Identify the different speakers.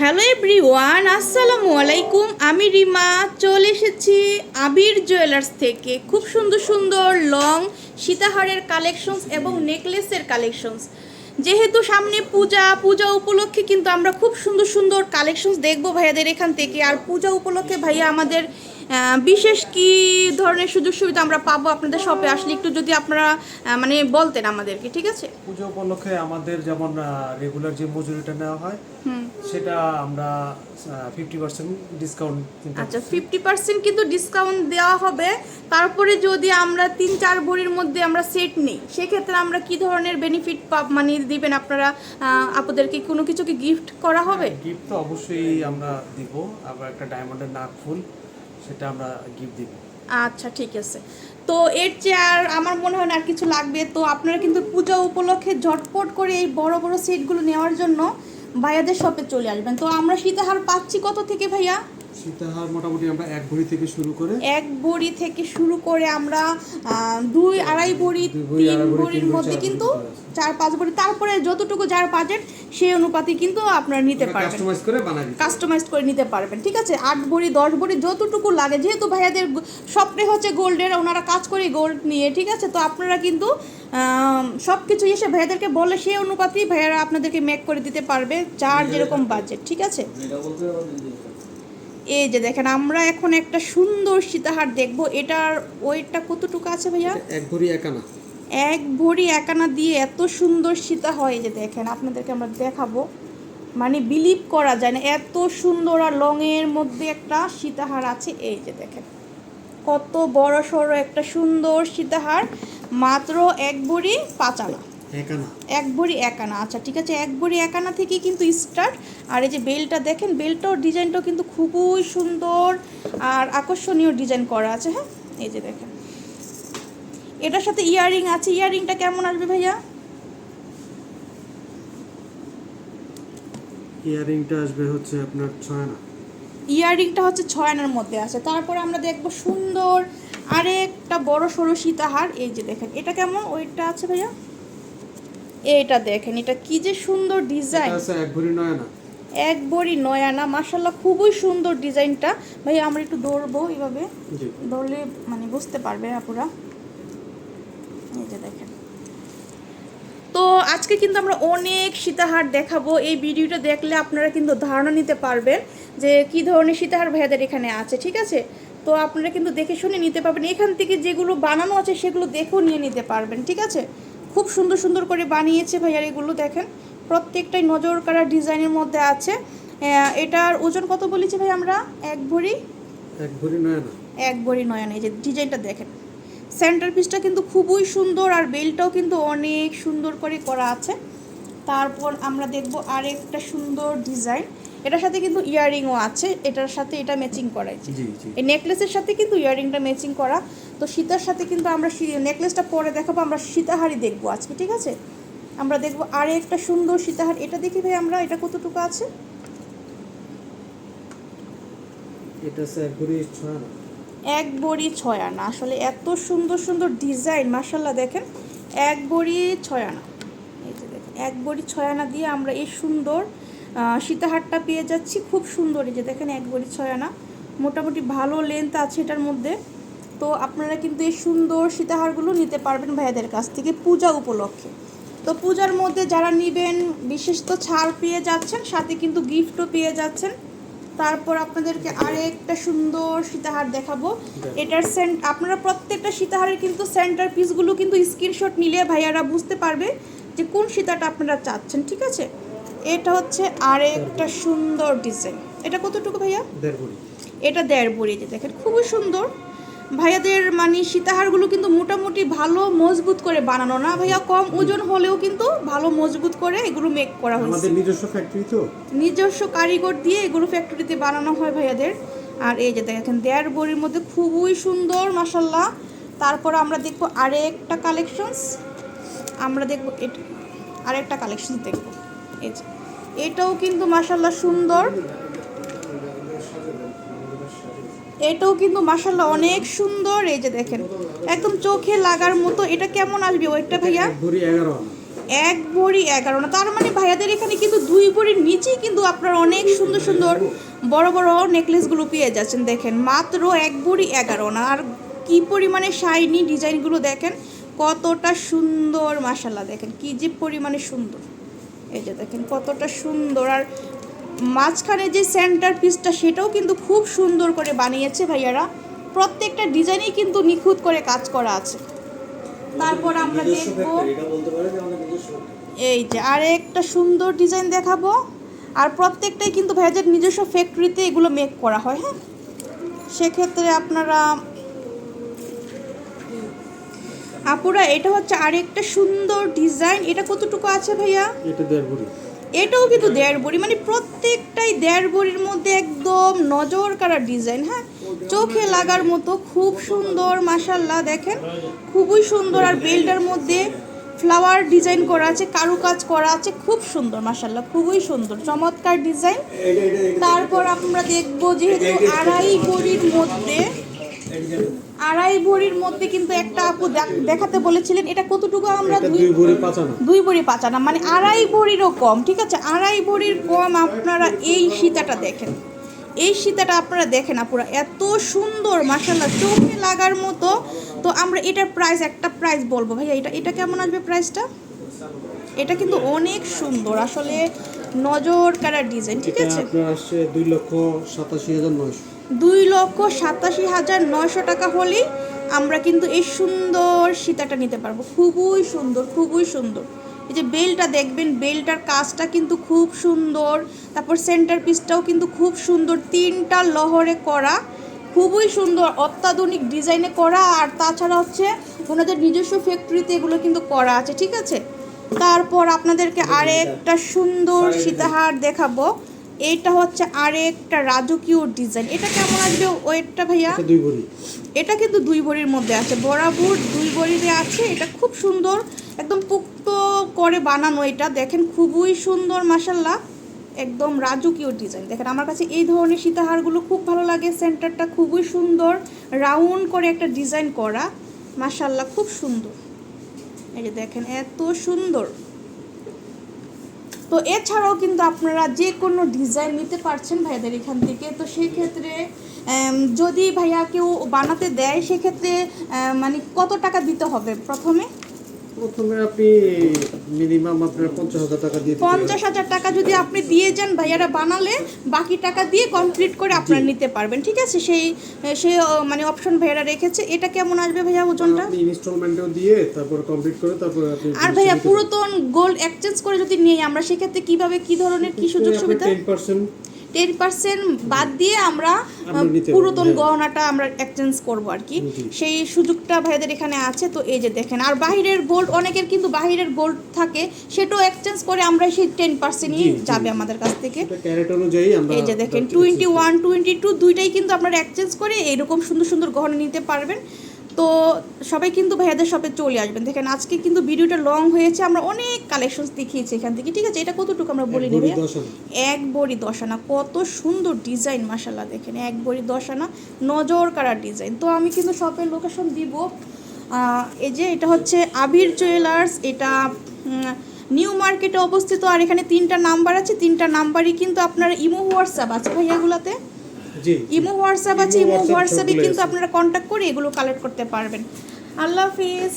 Speaker 1: Hello everyone আসসালামু আলাইকুম আমি রিমা, চলে এসেছি আবির জুয়েলার্স থেকে। খুব সুন্দর সুন্দর লং সীতাহারের কালেকশনস এবং নেকলেসের কালেকশনস যেহেতু সামনে পূজা পূজা উপলক্ষে কিন্তু আমরা খুব সুন্দর সুন্দর কালেকশনস দেখব ভাইয়াদের এখান থেকে। আর পূজা উপলক্ষে ভাইয়া আমাদের বিশেষ কি ধরনের সুযোগ সুবিধা আমরা পাবো আপনাদের শপে? আসলে একটু যদি আপনারা মানে বলতেন আমাদেরকে ঠিক আছে?
Speaker 2: পুজো উপলক্ষে আমাদের যেমন রেগুলার যে মজুরিটা নেওয়া হয় সেটা আমরা ফিফটি পার্সেন্ট ডিসকাউন্ট
Speaker 1: আচ্ছা ফিফটি পার্সেন্ট কিন্তু ডিসকাউন্ট দেওয়া হবে। তারপরে যদি আমরা তিন চার ভরির মধ্যে আমরা সেট নিই সেক্ষেত্রে আমরা কি ধরনের বেনিফিট মানে দিবেন আপনারা? আপনাদেরকে কোনো কিছু কি গিফট করা হবে?
Speaker 2: গিফট তো অবশ্যই আমরা দিব। আবার একটা ডায়মন্ডের নাক ফুল। সেটা আমরা গিফট দিব।
Speaker 1: আচ্ছা ঠিক আছে। তো এর চেয়ে আর আমার মনে হয় না আর কিছু লাগবে। তো আপনারা কিন্তু পূজা উপলক্ষে ঝটপট করে এই বড় বড় সেটগুলো নেওয়ার জন্য ভাইয়াদের শপে চলে আসবেন। তো আমরা সীতাহার পাচ্ছি কত থেকে ভাইয়া?
Speaker 2: সীতাহার মোটামুটি আমরা এক ভরি থেকে শুরু করে
Speaker 1: এক বড়ি থেকে শুরু করে আমরা দুই আড়াই বড়ি, তিন বড়ির মধ্যে কিন্তু চার পাঁচ বড়ি তারপরে যতটুকু যার বাজেট সেই অনুপাতে কিন্তু আপনারা নিতে পারবেন।
Speaker 2: কাস্টমাইজ করে বানাই দিই
Speaker 1: কাস্টমাইজ করে নিতে পারবেন ঠিক আছে? আট বড়ি দশ বড়ি যতটুকু লাগে যেহেতু ভাইয়াদের স্বপ্নে হচ্ছে গোল্ডের ওনারা কাজ করে গোল্ড নিয়ে ঠিক আছে? তো আপনারা কিন্তু সব কিছু এসে ভাইয়াদেরকে বলে সেই অনুপাতেই ভাইয়ারা আপনাদেরকে মেক করে দিতে পারবে যার যেরকম বাজেট ঠিক আছে? এই যে দেখেন আমরা এখন একটা সুন্দর সীতাহার দেখব। এটার ওয়েটটা কতটুকু আছে ভাইয়া?
Speaker 2: এক ভরি একানা
Speaker 1: এক ভরি একানা দিয়ে এত সুন্দর সীতা হয় যে দেখেন আপনাদেরকে আমরা দেখাবো। মানে বিলিভ করা যায় না এত সুন্দর আর লংয়ের মধ্যে একটা সীতাহার আছে। এই যে দেখেন কত বড় সড়ো একটা সুন্দর সীতাহার মাত্র এক ভরি পাঁচ আনা এক ভরি একানা আচ্ছা ঠিক আছে এক ভরি একানা থেকেই কিন্তু স্টার্ট আর এই যে বেলটা দেখেন বেলটাও ডিজাইনটাও কিন্তু খুবই সুন্দর আর আকর্ষণীয় ডিজাইন করা আছে হ্যাঁ? এই যে দেখেন। এটার সাথে ইয়াররিং আছে ইয়াররিংটা কেমন আসবে ভাইয়া?
Speaker 2: ইয়ারিংটা আসবে হচ্ছে আপনার ছয় আনা।
Speaker 1: ইয়াররিংটা হচ্ছে ছয় আনার মধ্যে আছে। তারপর আমরা দেখব সুন্দর আরেকটা বড় সড়ো সীতাহার। এই যে দেখেন এটা কেমন? ওইটা আছে ভাইয়া? এইটা দেখেন এটা কি যে সুন্দর ডিজাইন।
Speaker 2: আছে এক ভরি নয় আনা
Speaker 1: এক বড়ি নয়ানা মাসাল্লাহ খুবই সুন্দর ডিজাইনটা। ভাই আমরা একটু দৌড়বো এইভাবে দৌড়লে মানে বুঝতে পারবে আপুরা। এই যে দেখেন। তো আজকে কিন্তু আমরা অনেক সীতাহার দেখাবো। এই ভিডিওটা দেখলে আপনারা কিন্তু ধারণা নিতে পারবেন যে কি ধরনের সীতাহার ভাইয়াদের এখানে আছে ঠিক আছে? তো আপনারা কিন্তু দেখে শুনে নিতে পারবেন। এখান থেকে যেগুলো বানানো আছে সেগুলো দেখেও নিয়ে নিতে পারবেন ঠিক আছে? খুব সুন্দর সুন্দর করে বানিয়েছে ভাইয়ার এগুলো দেখেন। প্রত্যেকটাই নজর কাড়া ডিজাইনের মধ্যে আছে। এটার ওজন কত বলেছি ভাই আমরা? এক ভরি?
Speaker 2: এক ভরি নয় আনা
Speaker 1: এক বড়ি নয়ন এই যে ডিজাইনটা দেখেন। সেন্টার পিসটা কিন্তু খুবই সুন্দর আর বেলটাও কিন্তু অনেক সুন্দর করে করা আছে। তারপর আমরা দেখব আরেকটা সুন্দর ডিজাইন। এটার সাথে কিন্তু ইয়াররিংও আছে এটার সাথে এটা ম্যাচিং করাইছে
Speaker 2: জি জি।
Speaker 1: এই নেকলেসের সাথে কিন্তু ইয়াররিংটা ম্যাচিং করা। তো সীতার সাথে কিন্তু আমরা নেকলেসটা পরে দেখাবো আমরা সীতাহারই দেখব আজকে ঠিক আছে? আমরা দেখব আরে একটা সুন্দর সীতাহার এটা দেখি ভাই আমরা এটা কতটুকু আছে?
Speaker 2: এটা আছে এক
Speaker 1: বড়ি ছয় আনা। আসলে এত সুন্দর সুন্দর ডিজাইন মার্শাল্লাহ দেখেন এক বড়ি ছয় আনা। এই যে দেখেন এক বড়ি ছয় আনা দিয়ে আমরা এই সুন্দর সীতাহারটা পেয়ে যাচ্ছি। খুব সুন্দর এই যে দেখেন এক বড়ি ছয় আনা মোটামুটি ভালো লেন্থ আছে এটার মধ্যে। তো আপনারা কিন্তু এই সুন্দর সীতাহারগুলো নিতে পারবেন ভাইয়াদের কাছ থেকে পূজা উপলক্ষে। তো পূজার মধ্যে যারা নেবেন বিশেষ তো ছাড় পেয়ে যাচ্ছেন সাথে কিন্তু গিফটও পেয়ে যাচ্ছেন। তারপর আপনাদেরকে আরেকটা সুন্দর সীতাহার দেখাবো। এটার সেন্ট আপনারা প্রত্যেকটা সীতাহারের কিন্তু সেন্টার পিসগুলো কিন্তু স্ক্রিনশট নিলে ভাইয়ারা বুঝতে পারবে যে কোন সীতাটা আপনারা চাচ্ছেন ঠিক আছে? এটা হচ্ছে আরেকটা সুন্দর ডিজাইন এটা কতটুকু ভাইয়া? এটা দেড় বড়ি যে দেখেন খুবই সুন্দর। ভাইয়াদের মানে সীতাহারগুলো কিন্তু মোটামুটি ভালো মজবুত করে বানানো না ভাইয়া কম ওজন হলেও কিন্তু ভালো মজবুত করে এগুলো মেক করা হয়েছে।
Speaker 2: আমাদের নিজস্ব ফ্যাক্টরি তো।
Speaker 1: নিজস্ব কারিগর দিয়ে এগুলো ফ্যাক্টরিতে বানানো হয় ভাইয়াদের। আর এই যে দেখেন দেড় বড়ির মধ্যে খুবই সুন্দর মাসাল্লাহ তারপর আমরা দেখব আরেকটা কালেকশনস আমরা দেখব এটা আরেকটা কালেকশন দেখব। এই যে এটাও কিন্তু মাসাল্লাহ সুন্দর। এটাও কিন্তু মাসাল্লাহ অনেক সুন্দর এই যে দেখেন। একদম চোখে লাগার মতো এটা কেমন আসবে ওইটা ভাইয়া?
Speaker 2: এক ভরি এগারো
Speaker 1: না তার মানে ভাইয়াদের এখানে কিন্তু দুই ভরির নিচেই কিন্তু আপনারা অনেক সুন্দর সুন্দর বড় বড় নেকলেসগুলো পেয়ে যাচ্ছেন দেখেন। মাত্র এক ভরি এগারো না আর কি পরিমাণে শাইনি ডিজাইনগুলো দেখেন কতটা সুন্দর মাসাল্লাহ দেখেন। কি যে পরিমাণে সুন্দর। এই যে দেখেন কতটা সুন্দর। আর মাঝখানে যে সেন্টার পিসটা সেটাও কিন্তু খুব সুন্দর করে বানিয়েছে ভাইয়ারা। প্রত্যেকটা ডিজাইনেই কিন্তু নিখুঁত করে কাজ করা আছে। তারপর আমরা দেখব। এই যে আর একটা সুন্দর ডিজাইন দেখাবো। আর প্রত্যেকটাই কিন্তু ভাইয়াদের নিজস্ব ফ্যাক্টরিতে এগুলো মেক করা হয় হ্যাঁ? সেক্ষেত্রে আপনারা আপুরা এটা হচ্ছে আরেকটা সুন্দর ডিজাইন। এটা কতটুকু আছে ভাইয়া?
Speaker 2: এটা দেড় ভরি।
Speaker 1: এটাও কিন্তু দেড় বড়ি মানে প্রত্যেকটাই দেড় বড়ির মধ্যে একদম নজর কাড়া ডিজাইন হ্যাঁ? চোখে লাগার মতো খুব সুন্দর মাসাল্লাহ দেখেন। খুবই সুন্দর আর বেল্টের মধ্যে ফ্লাওয়ার ডিজাইন করা আছে কারুকাজ করা আছে খুব সুন্দর মাসাল্লাহ খুবই সুন্দর চমৎকার ডিজাইন। তারপর আমরা দেখব যেহেতু আড়াই বড়ির মধ্যে আড়াই ভরির মধ্যে কিন্তু একটা আপু দেখাতে বলেছিলেন এটা কতটুকু আমরা দুই
Speaker 2: ভরি পাঁচানো।
Speaker 1: দুই ভরি পাঁচ আনা মানে আড়াই ভরিরও কম ঠিক আছে? আড়াই ভরির কম আপনারা এই সীতাটা দেখেন। এই সীতাটা আপনারা দেখেন আপুরা এত সুন্দর মাসাল্লাহ চোখে লাগার মতো। তো আমরা এটার প্রাইস একটা প্রাইস বলব ভাইয়া এটা এটা কেমন আসবে প্রাইসটা এটা কিন্তু অনেক সুন্দর আসলে নজর কাড়া ডিজাইন ঠিক আছে?
Speaker 2: আপনার আসছে দুই লক্ষ সাতাশি হাজার নয়শো।
Speaker 1: দুই লক্ষ সাতাশি হাজার নয়শো টাকা হলেই আমরা কিন্তু এই সুন্দর সীতাটা নিতে পারব। খুবই সুন্দর খুবই সুন্দর। এই যে বেলটা দেখবেন বেলটার কাজটা কিন্তু খুব সুন্দর। তারপর সেন্টার পিসটাও কিন্তু খুব সুন্দর। তিনটা লহরে করা খুবই সুন্দর অত্যাধুনিক ডিজাইনে করা। আর তাছাড়া হচ্ছে ওনাদের নিজস্ব ফ্যাক্টরিতে এগুলো কিন্তু করা আছে ঠিক আছে? তারপর আপনাদেরকে আরেকটা সুন্দর সীতাহার দেখাবো। এইটা হচ্ছে আরেকটা রাজকীয় ডিজাইন এটা কেমন আসবে ওয়েটটা ভাইয়া?
Speaker 2: এটা দুই ভরি
Speaker 1: এটা কিন্তু দুই বড়ির মধ্যে আছে। বরাবর দুই বড়িতে আছে। এটা খুব সুন্দর একদম পুক্ত করে বানানো এটা। দেখেন খুবই সুন্দর মাসাল্লাহ একদম রাজকীয় ডিজাইন দেখেন আমার কাছে এই ধরনের সীতাহারগুলো খুব ভালো লাগে। সেন্টারটা খুবই সুন্দর রাউন্ড করে একটা ডিজাইন করা। মাসাল্লাহ খুব সুন্দর। এই যে দেখেন এত সুন্দর। তো এছাড়াও কিন্তু আপনারা যে কোনো ডিজাইন নিতে পারছেন ভাইয়াদের এখান থেকে, তো সেই ক্ষেত্রে যদি ভাইয়া কেউ বানাতে দেয়, সেক্ষেত্রে মানে কত টাকা দিতে হবে প্রথমে?
Speaker 2: প্রথমে আপনি মিনিমাম আপনার পঞ্চাশ হাজার টাকা দিয়ে
Speaker 1: পঞ্চাশ হাজার টাকা যদি আপনি দিয়ে যান ভাইয়ারা বানালে বাকি টাকা দিয়ে কমপ্লিট করে আপনারা নিতে পারবেন ঠিক আছে? সেই সে মানে অপশন ভাইয়ারা রেখেছে। এটা কেমন আসবে ভাইয়া ওজনটা?
Speaker 2: ইনস্টলমেন্টও দিয়ে তারপর কমপ্লিট করে তারপর
Speaker 1: আর ভাইয়া পুরাতন গোল্ড এক্সচেঞ্জ করে যদি নিই আমরা সেক্ষেত্রে কীভাবে কি ধরনের কি সুযোগ সুবিধা?
Speaker 2: টেন পার্সেন্ট
Speaker 1: টেন পার্সেন্ট বাদ দিয়ে আমরা পুরাতন
Speaker 2: হ্যাঁ।
Speaker 1: গহনাটা আমরা এক্সচেঞ্জ করব আর কি। সেই সুযোগটা ভাইদের এখানে আছে তো এই যে দেখেন আর বাহিরের গোল্ড অনেকের কিন্তু বাহিরের গোল্ড থাকে সেটাও এক্সচেঞ্জ করে আমরা সেই টেন পার্সেন্টই যাবে আমাদের কাছ থেকে। এই যে দেখেন টোয়েন্টি ওয়ান টোয়েন্টি টু দুইটাই কিন্তু আপনারা এক্সচেঞ্জ করে এরকম সুন্দর সুন্দর গহনা নিতে পারবেন। তো সবাই কিন্তু ভাইয়াদের শপে চলে আসবেন। দেখেন আজকে কিন্তু ভিডিওটা লং হয়েছে আমরা অনেক কালেকশনস দেখিয়েছি এখান থেকে। ঠিক আছে এটা কতটুকু আমরা বলি
Speaker 2: এক
Speaker 1: নেবে?
Speaker 2: দশ আনা।
Speaker 1: এক বড়ি দশানা কত সুন্দর ডিজাইন মাসাল্লাহ দেখেন। এক বড়ি দশানা নজর কাড়া ডিজাইন তো আমি কিন্তু শপের লোকেশন দিব। এই যে এটা হচ্ছে আবির জুয়েলার্স এটা নিউ মার্কেটে অবস্থিত। আর এখানে তিনটা নাম্বার আছে তিনটা নাম্বারই কিন্তু আপনার ইমো হোয়াটসঅ্যাপ আছে ভাইয়াগুলোতে ইমো হোয়াটসঅ্যাপ আছে
Speaker 2: ইমো
Speaker 1: হোয়াটসঅ্যাপে কিন্তু আপনারা কন্ট্যাক্ট করে এগুলো কালেক্ট করতে পারবেন। আল্লাহ হাফিজ।